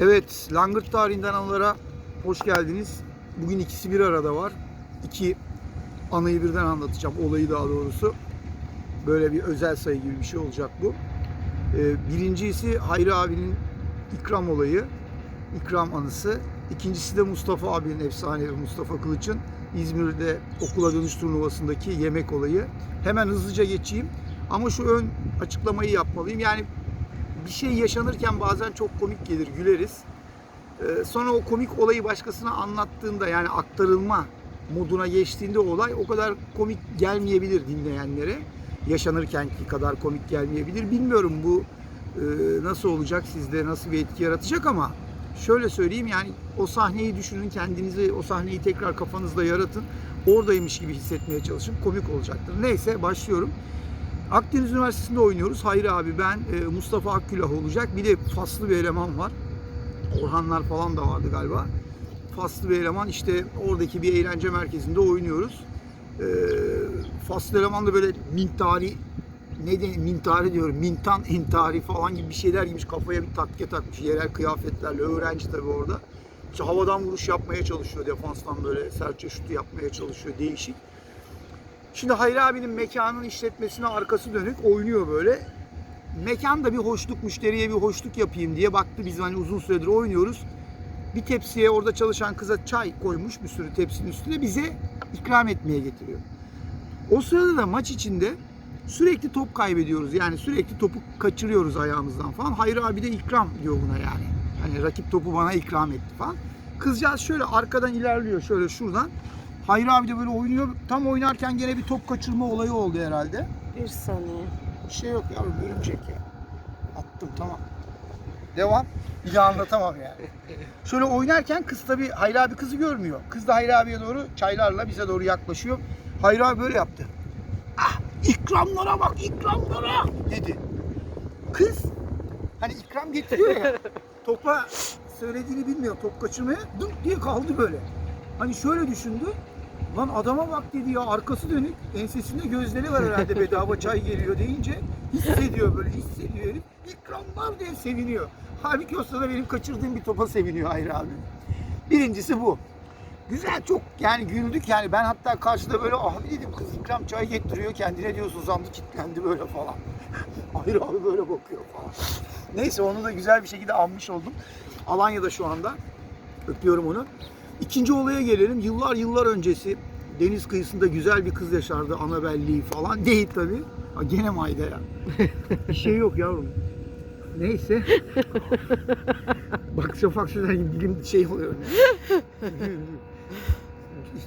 Evet, Langırt tarihinden anılara hoş geldiniz. Bugün ikisi bir arada var. İki anıyı birden anlatacağım, olayı daha doğrusu. Böyle bir özel sayı gibi bir şey olacak bu. Ee, birincisi Hayri abinin ikram olayı, ikram anısı. İkincisi de Mustafa abinin efsanevi Mustafa Kılıç'ın İzmir'de okula dönüş turnuvasındaki yemek olayı. Hemen hızlıca geçeyim. Ama şu ön açıklamayı yapmalıyım. Yani bir şey yaşanırken bazen çok komik gelir, güleriz. Ee, sonra o komik olayı başkasına anlattığında yani aktarılma moduna geçtiğinde olay o kadar komik gelmeyebilir dinleyenlere. Yaşanırkenki kadar komik gelmeyebilir. Bilmiyorum bu e, nasıl olacak sizde, nasıl bir etki yaratacak ama şöyle söyleyeyim yani o sahneyi düşünün, kendinizi o sahneyi tekrar kafanızda yaratın. Oradaymış gibi hissetmeye çalışın. Komik olacaktır. Neyse başlıyorum. Akdeniz Üniversitesi'nde oynuyoruz. Hayri abi ben, e, Mustafa Akkülah olacak. Bir de faslı bir eleman var. Orhanlar falan da vardı galiba. Faslı bir eleman işte oradaki bir eğlence merkezinde oynuyoruz. E, faslı eleman da böyle mintari ne de mintari diyorum mintan intari falan gibi bir şeyler giymiş kafaya bir takke takmış yerel kıyafetlerle öğrenci tabii orada. İşte havadan vuruş yapmaya çalışıyor defanstan böyle sertçe şutu yapmaya çalışıyor değişik. Şimdi Hayri abinin mekanın işletmesine arkası dönük oynuyor böyle. Mekan da bir hoşluk, müşteriye bir hoşluk yapayım diye baktı biz hani uzun süredir oynuyoruz. Bir tepsiye orada çalışan kıza çay koymuş bir sürü tepsinin üstüne bize ikram etmeye getiriyor. O sırada da maç içinde sürekli top kaybediyoruz. Yani sürekli topu kaçırıyoruz ayağımızdan falan. Hayri abi de ikram diyor buna yani. Hani rakip topu bana ikram etti falan. Kızcağız şöyle arkadan ilerliyor şöyle şuradan. Hayri abi de böyle oynuyor. Tam oynarken gene bir top kaçırma olayı oldu herhalde. Bir saniye. Bir şey yok yavrum örümcek ya. Attım tamam. Devam. Bir daha anlatamam yani. Şöyle oynarken kız tabii Hayri abi kızı görmüyor. Kız da Hayri abiye doğru çaylarla bize doğru yaklaşıyor. Hayri abi böyle yaptı. Ah ikramlara bak ikramlara dedi. Kız hani ikram getiriyor ya topa söylediğini bilmiyor top kaçırmaya dınk diye kaldı böyle. Hani şöyle düşündü. Lan adama bak dedi ya arkası dönük ensesinde gözleri var herhalde bedava çay geliyor deyince hissediyor böyle hissediyor herif. İkramlar diye seviniyor. Halbuki o sırada benim kaçırdığım bir topa seviniyor Hayri abi. Birincisi bu. Güzel çok yani güldük yani ben hatta karşıda böyle abi dedim kız ikram çay getiriyor kendine diyor uzandı kilitlendi böyle falan. Hayır abi böyle bakıyor falan. Neyse onu da güzel bir şekilde anmış oldum. Alanya'da şu anda. Öpüyorum onu. İkinci olaya gelelim. Yıllar yıllar öncesi deniz kıyısında güzel bir kız yaşardı. Anabelliği falan. Değil tabii. Ha, gene mayda ya. bir şey yok yavrum. Neyse. Bak Şafak gibi dilim şey oluyor.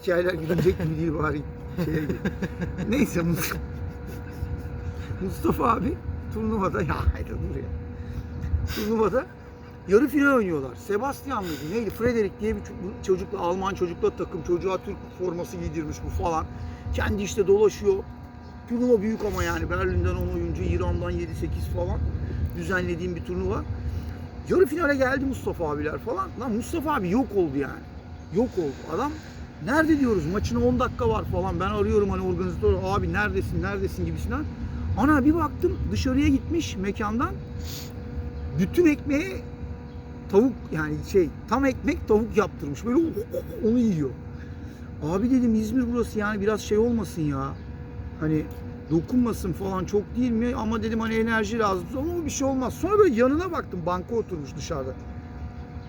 Hikayeler gülünecek gibi değil bari. Şeye gibi. Neyse Mustafa, Mustafa abi turnuvada ya haydi dur ya. Turnuvada yarı final oynuyorlar. Sebastian mıydı neydi? Frederick diye bir ço- çocukla Alman çocukla takım. Çocuğa Türk forması giydirmiş bu falan. Kendi işte dolaşıyor. Turnuva büyük ama yani Berlin'den 10 oyuncu, İran'dan 7-8 falan düzenlediğim bir turnuva. Yarı finale geldi Mustafa abiler falan. Lan Mustafa abi yok oldu yani. Yok oldu. Adam nerede diyoruz maçına 10 dakika var falan. Ben arıyorum hani organizatör abi neredesin neredesin gibisinden. Ana bir baktım dışarıya gitmiş mekandan. Bütün ekmeğe tavuk yani şey tam ekmek tavuk yaptırmış. Böyle onu yiyor. Abi dedim İzmir burası yani biraz şey olmasın ya. Hani dokunmasın falan çok değil mi? Ama dedim hani enerji lazım. Ama bir şey olmaz. Sonra böyle yanına baktım banka oturmuş dışarıda.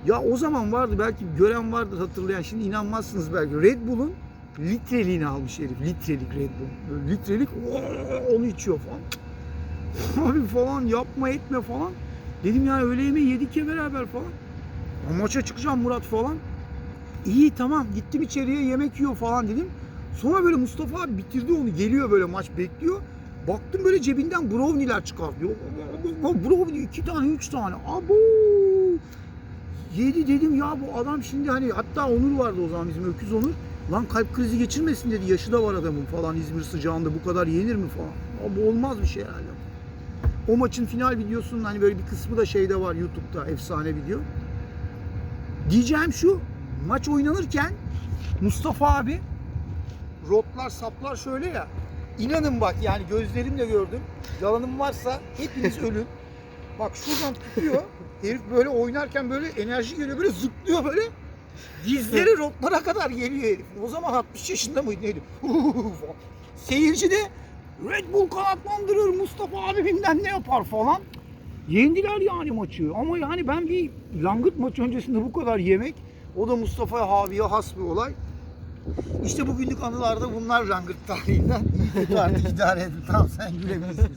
Ya o zaman vardı belki gören vardır hatırlayan. Şimdi inanmazsınız belki. Red Bull'un litreliğini almış herif. Litrelik Red Bull. Böyle litrelik onu içiyor falan. Abi falan yapma etme falan. Dedim ya öğle yemeği yedik ya beraber falan. "Ya Maça çıkacağım Murat falan. İyi tamam gittim içeriye yemek yiyor falan dedim. Sonra böyle Mustafa abi bitirdi onu geliyor böyle maç bekliyor. Baktım böyle cebinden brownie'ler çıkartıyor. Brownie iki tane üç tane. Abo! Yedi dedim ya bu adam şimdi hani hatta Onur vardı o zaman bizim Öküz Onur. Lan kalp krizi geçirmesin dedi yaşı da var adamın falan İzmir sıcağında bu kadar yenir mi falan. Abi olmaz bir şey herhalde. O maçın final videosunun hani böyle bir kısmı da şeyde var YouTube'da efsane video. Diyeceğim şu maç oynanırken Mustafa abi rotlar saplar şöyle ya. İnanın bak yani gözlerimle gördüm. Yalanım varsa hepiniz ölün. Bak şuradan tutuyor. Herif böyle oynarken böyle enerji geliyor böyle zıplıyor böyle. Dizleri rotlara kadar geliyor herif. O zaman 60 yaşında mıydı neydi? Seyirci de Red Bull kanatlandırır Mustafa abi bilmem ne yapar falan. Yendiler yani maçı ama yani ben bir langırt maçı öncesinde bu kadar yemek o da Mustafa abiye has bir olay. İşte bugünlük anılarda bunlar langırt tarihinden. Artık idare edin. Tamam sen gülebilirsin.